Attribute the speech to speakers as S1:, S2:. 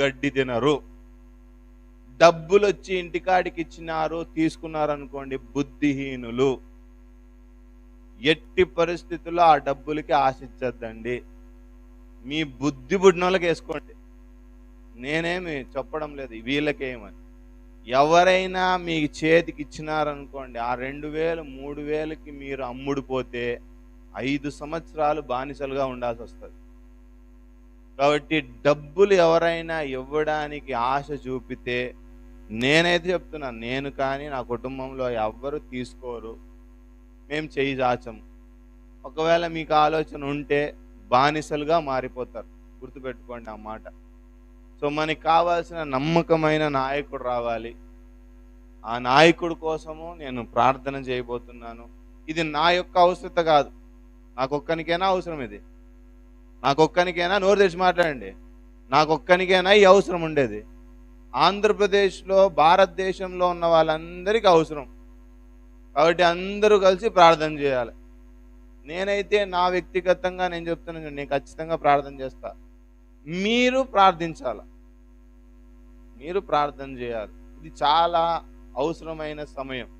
S1: గడ్డి తినరు డబ్బులు వచ్చి ఇంటికాడికి ఇచ్చినారు తీసుకున్నారు అనుకోండి బుద్ధిహీనులు. ఎట్టి పరిస్థితుల్లో ఆ డబ్బులకి ఆశించద్దండి. మీ బుద్ధి బుడ్నోళ్ళకి వేసుకోండి నేనేమి చెప్పడం లేదు వీళ్ళకేమని. ఎవరైనా మీ చేతికి ఇచ్చినారనుకోండి ఆ రెండు వేలు మూడు వేలకి మీరు అమ్ముడుపోతే ఐదు సంవత్సరాలు బానిసలుగా ఉండాల్సి వస్తుంది కాబట్టి డబ్బులు ఎవరైనా ఇవ్వడానికి ఆశ చూపితే నేనైతే చెప్తున్నాను నేను కానీ నా కుటుంబంలో ఎవ్వరు తీసుకోరు. మేము చేయి చాచము ఒకవేళ మీకు ఆలోచన ఉంటే బానిసలుగా మారిపోతారు. గుర్తుపెట్టుకోండి ఆ మాట. సో మనకి కావాల్సిన నమ్మకమైన నాయకుడు రావాలి. ఆ నాయకుడు కోసము నేను ప్రార్థన చేయబోతున్నాను. ఇది నా యొక్క అవసరత కాదు. నాకొక్కనికైనా అవసరం ఇది. నాకొక్కనికైనా నోరు తెరిచి మాట్లాడండి. నాకొక్కనికైనా ఈ అవసరం ఉండేది. ఆంధ్రప్రదేశ్లో భారతదేశంలో ఉన్న వాళ్ళందరికీ అవసరం. కాబట్టి అందరూ కలిసి ప్రార్థన చేయాలి. నేనైతే నా వ్యక్తిగతంగా నేను చెప్తున్నాను నేను ఖచ్చితంగా ప్రార్థన చేస్తా. మీరు ప్రార్థించాల. మీరు ప్రార్థన చేయాలి. ఇది చాలా అవసరమైన సమయం.